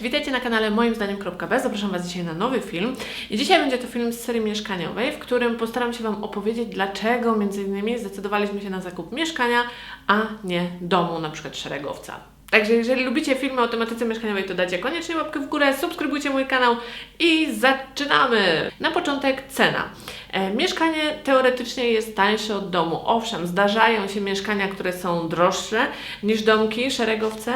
witajcie na kanale moim zdaniem.b. Zapraszam Was dzisiaj na nowy film. I dzisiaj będzie to film z serii mieszkaniowej, w którym postaram się Wam opowiedzieć, dlaczego między innymi zdecydowaliśmy się na zakup mieszkania, a nie domu, na przykład szeregowca. Także jeżeli lubicie filmy o tematyce mieszkaniowej, to dajcie koniecznie łapkę w górę, subskrybujcie mój kanał i zaczynamy! Na początek cena. E, mieszkanie teoretycznie jest tańsze od domu. Owszem, zdarzają się mieszkania, które są droższe niż domki, szeregowce.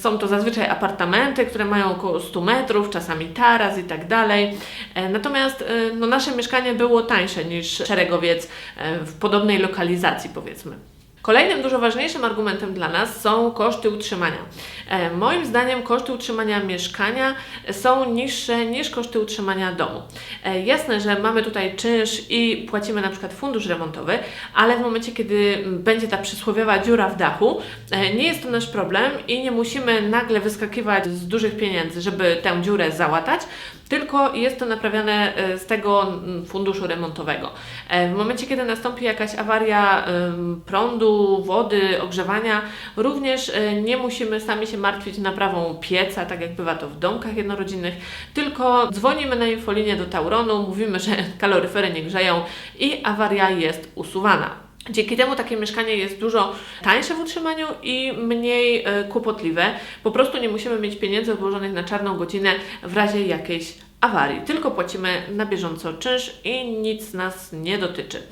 Są to zazwyczaj apartamenty, które mają około 100 metrów, czasami taras i tak dalej. E, natomiast e, no, nasze mieszkanie było tańsze niż szeregowiec e, w podobnej lokalizacji, powiedzmy. Kolejnym dużo ważniejszym argumentem dla nas są koszty utrzymania. E, moim zdaniem koszty utrzymania mieszkania są niższe niż koszty utrzymania domu. E, jasne, że mamy tutaj czynsz i płacimy na przykład fundusz remontowy, ale w momencie, kiedy będzie ta przysłowiowa dziura w dachu, e, nie jest to nasz problem i nie musimy nagle wyskakiwać z dużych pieniędzy, żeby tę dziurę załatać, tylko jest to naprawiane z tego funduszu remontowego. W momencie, kiedy nastąpi jakaś awaria prądu, wody, ogrzewania, również nie musimy sami się martwić naprawą pieca, tak jak bywa to w domkach jednorodzinnych, tylko dzwonimy na infolinię do Tauronu, mówimy, że kaloryfery nie grzeją i awaria jest usuwana. Dzięki temu takie mieszkanie jest dużo tańsze w utrzymaniu i mniej e, kłopotliwe. Po prostu nie musimy mieć pieniędzy odłożonych na czarną godzinę w razie jakiejś awarii. Tylko płacimy na bieżąco czynsz i nic nas nie dotyczy.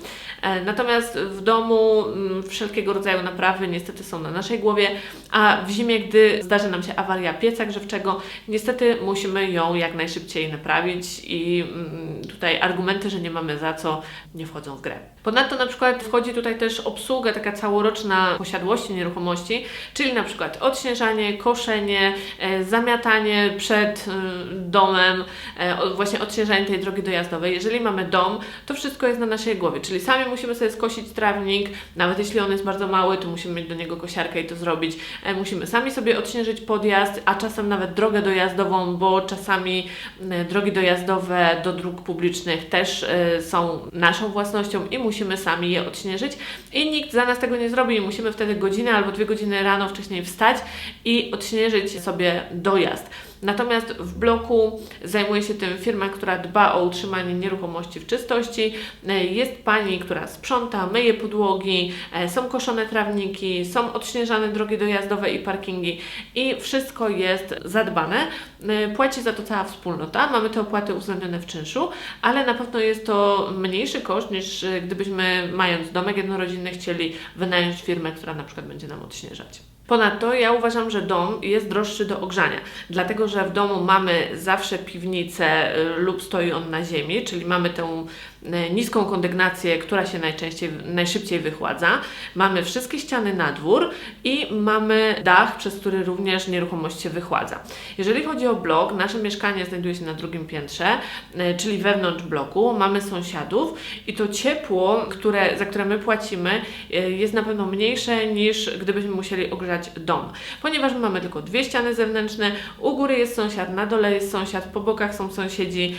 E, Natomiast w domu mm, wszelkiego rodzaju naprawy niestety są na naszej głowie, a w zimie, gdy zdarzy nam się awaria pieca grzewczego, niestety musimy ją jak najszybciej naprawić i mm, tutaj argumenty, że nie mamy za co, nie wchodzą w grę. Ponadto na przykład wchodzi tutaj też obsługa taka całoroczna posiadłości nieruchomości, czyli na przykład odśnieżanie, koszenie, e, zamiatanie przed y, domem, właśnie odśnieżanie tej drogi dojazdowej. Jeżeli mamy dom, to wszystko jest na naszej głowie, czyli sami musimy sobie skosić trawnik, nawet jeśli on jest bardzo mały, to musimy mieć do niego kosiarkę i to zrobić. E, Musimy sami sobie odśnieżyć podjazd, a czasem nawet drogę dojazdową, bo czasami e, drogi dojazdowe do dróg publicznych też e, są naszą własnością i musimy sami je odśnieżyć i nikt za nas tego nie zrobi i musimy wtedy godzinę albo dwie godziny rano wcześniej wstać i odśnieżyć sobie dojazd. Natomiast w bloku zajmuje się tym firma, która dba o utrzymanie nieruchomości w czystości. E, Jest pani, która sprząta, myje podłogi, e, są koszone trawniki, są odśnieżane drogi dojazdowe i parkingi i wszystko jest zadbane. E, Płaci za to cała wspólnota, mamy te opłaty uwzględnione w czynszu, ale na pewno jest to mniejszy koszt niż gdybyśmy mając domek jednorodzinny chcieli wynająć firmę, która na przykład będzie nam odśnieżać. Ponadto ja uważam, że dom jest droższy do ogrzania, dlatego że w domu mamy zawsze piwnicę y, lub stoi on na ziemi, czyli mamy tę niską kondygnację, która się najczęściej, najszybciej wychładza. Mamy wszystkie ściany na dwór i mamy dach, przez który również nieruchomość się wychładza. Jeżeli chodzi o blok, nasze mieszkanie znajduje się na drugim piętrze, y, czyli wewnątrz bloku, mamy sąsiadów i to ciepło, które, za które my płacimy, y, jest na pewno mniejsze niż gdybyśmy musieli ogrzać dom, ponieważ my mamy tylko dwie ściany zewnętrzne, u góry jest sąsiad, na dole jest sąsiad, po bokach są sąsiedzi,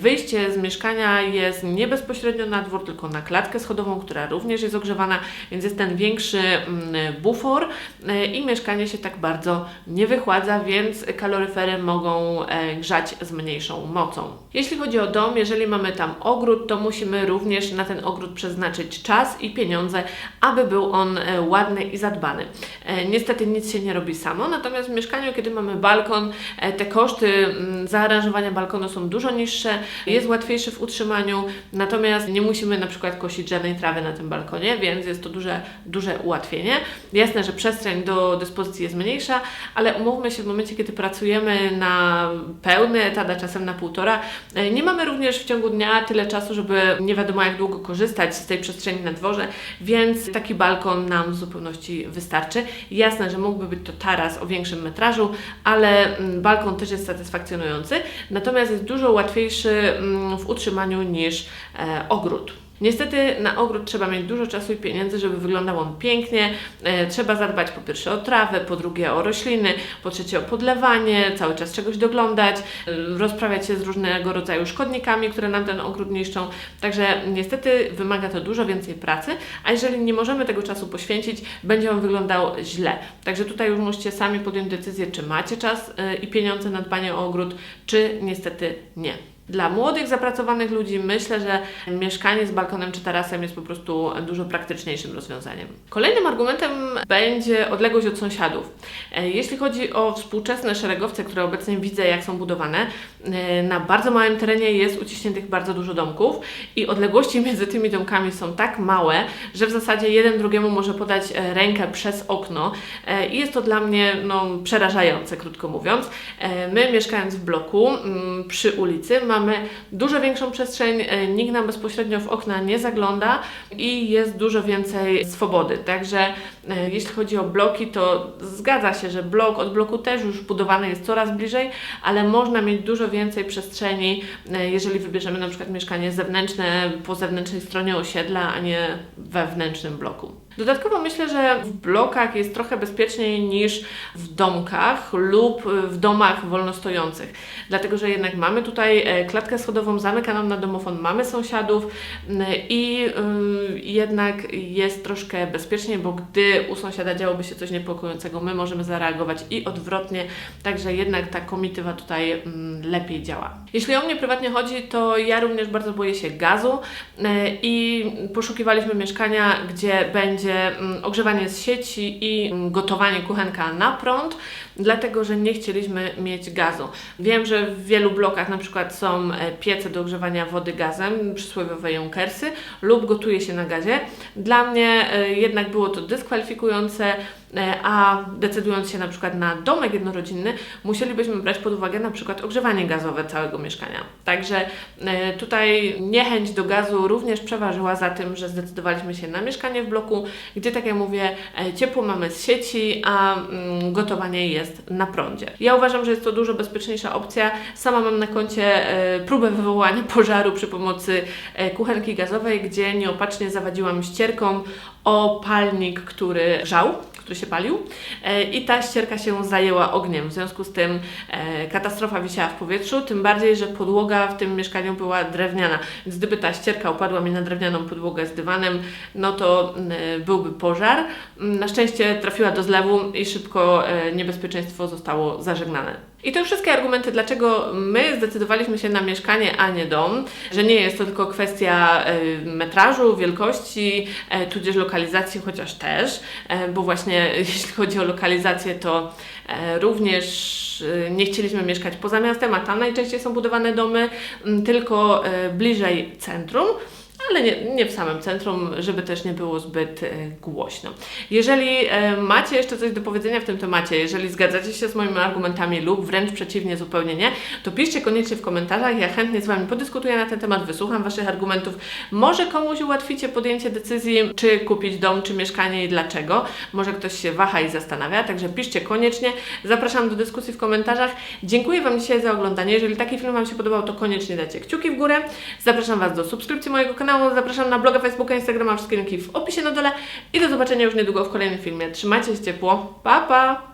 wyjście z mieszkania jest nie bezpośrednio na dwór, tylko na klatkę schodową, która również jest ogrzewana, więc jest ten większy mm, bufor y, i mieszkanie się tak bardzo nie wychładza, więc kaloryfery mogą e, grzać z mniejszą mocą. Jeśli chodzi o dom, jeżeli mamy tam ogród, to musimy również na ten ogród przeznaczyć czas i pieniądze, aby był on e, ładny i zadbany. E, Niestety nic się nie robi samo, natomiast w mieszkaniu, kiedy mamy balkon, e, te koszty mm, zaaranżowania balkonu są dużo niższe, jest łatwiejszy w utrzymaniu, natomiast nie musimy na przykład kosić żadnej trawy na tym balkonie, więc jest to duże, duże ułatwienie. Jasne, że przestrzeń do dyspozycji jest mniejsza, ale umówmy się, w momencie, kiedy pracujemy na pełny etat, a czasem na półtora, e, nie mamy również w ciągu dnia tyle czasu, żeby nie wiadomo jak długo korzystać z tej przestrzeni na dworze, więc taki balkon nam w zupełności wystarczy. Jasne, że mógłby być to taras o większym metrażu, ale mm, balkon też jest satysfakcjonujący, natomiast jest dużo łatwiejszy mm, w utrzymaniu niż e, ogród. Niestety na ogród trzeba mieć dużo czasu i pieniędzy, żeby wyglądał on pięknie. E, trzeba zadbać po pierwsze o trawę, po drugie o rośliny, po trzecie o podlewanie, cały czas czegoś doglądać, e, rozprawiać się z różnego rodzaju szkodnikami, które nam ten ogród niszczą. Także niestety wymaga to dużo więcej pracy, a jeżeli nie możemy tego czasu poświęcić, będzie on wyglądał źle. Także tutaj już musicie sami podjąć decyzję, czy macie czas e, i pieniądze na dbanie o ogród, czy niestety nie. Dla młodych, zapracowanych ludzi myślę, że mieszkanie z balkonem czy tarasem jest po prostu dużo praktyczniejszym rozwiązaniem. Kolejnym argumentem będzie odległość od sąsiadów. Jeśli chodzi o współczesne szeregowce, które obecnie widzę, jak są budowane, na bardzo małym terenie jest uciśniętych bardzo dużo domków i odległości między tymi domkami są tak małe, że w zasadzie jeden drugiemu może podać rękę przez okno i jest to dla mnie no, przerażające, krótko mówiąc. My mieszkając w bloku mm, przy ulicy mamy dużo większą przestrzeń, e, nikt nam bezpośrednio w okna nie zagląda i jest dużo więcej swobody. Także e, jeśli chodzi o bloki, to zgadza się, że blok od bloku też już budowany jest coraz bliżej, ale można mieć dużo więcej przestrzeni, e, jeżeli wybierzemy na przykład mieszkanie zewnętrzne po zewnętrznej stronie osiedla, a nie wewnętrznym bloku. Dodatkowo myślę, że w blokach jest trochę bezpieczniej niż w domkach lub w domach wolnostojących. Dlatego, że jednak mamy tutaj e, klatkę schodową zamykaną na domofon, mamy sąsiadów i y, jednak jest troszkę bezpieczniej, bo gdy u sąsiada działoby się coś niepokojącego, my możemy zareagować i odwrotnie, także jednak ta komitywa tutaj mm, lepiej działa. Jeśli o mnie prywatnie chodzi, to ja również bardzo boję się gazu e, i poszukiwaliśmy mieszkania, gdzie będzie mm, ogrzewanie z sieci i mm, gotowanie kuchenka na prąd, dlatego że nie chcieliśmy mieć gazu. Wiem, że w wielu blokach na przykład są e, piece do ogrzewania wody gazem, przysłowiowe junkersy lub gotuje się na gazie. Dla mnie e, jednak było to dyskwalifikujące, e, a decydując się na przykład na domek jednorodzinny, musielibyśmy brać pod uwagę na przykład ogrzewanie gazowe całego mieszkania. Także tutaj niechęć do gazu również przeważyła za tym, że zdecydowaliśmy się na mieszkanie w bloku, gdzie tak jak mówię, ciepło mamy z sieci, a mm, gotowanie jest na prądzie. Ja uważam, że jest to dużo bezpieczniejsza opcja. Sama mam na koncie e, próbę wywołania pożaru przy pomocy e, kuchenki gazowej, gdzie nieopatrznie zawadziłam ścierką o palnik, który grzał, który się palił e, i ta ścierka się zajęła ogniem. W związku z tym e, katastrofa wisiała w powietrzu, tym bardziej, że podłoga w tym mieszkaniu była drewniana. Więc gdyby ta ścierka upadła mi na drewnianą podłogę z dywanem, no to byłby pożar. Na szczęście trafiła do zlewu i szybko e, niebezpieczeństwo zostało zażegnane. I to wszystkie argumenty, dlaczego my zdecydowaliśmy się na mieszkanie, a nie dom, że nie jest to tylko kwestia e, metrażu, wielkości, e, tudzież lokalizacji, chociaż też, e, bo właśnie jeśli chodzi o lokalizację, to również nie chcieliśmy mieszkać poza miastem, a tam najczęściej są budowane domy, tylko bliżej centrum ale nie, nie w samym centrum, żeby też nie było zbyt e, głośno. Jeżeli e, macie jeszcze coś do powiedzenia w tym temacie, jeżeli zgadzacie się z moimi argumentami lub wręcz przeciwnie, zupełnie nie, to piszcie koniecznie w komentarzach. Ja chętnie z Wami podyskutuję na ten temat, wysłucham Waszych argumentów. Może komuś ułatwicie podjęcie decyzji, czy kupić dom, czy mieszkanie i dlaczego. Może ktoś się waha i zastanawia, także piszcie koniecznie. Zapraszam do dyskusji w komentarzach. Dziękuję Wam dzisiaj za oglądanie. Jeżeli taki film Wam się podobał, to koniecznie dajcie kciuki w górę. Zapraszam Was do subskrypcji mojego kanału, zapraszam na bloga, Facebooka, Instagrama, wszystkie linki w opisie na dole i do zobaczenia już niedługo w kolejnym filmie. Trzymajcie się ciepło. Pa, pa!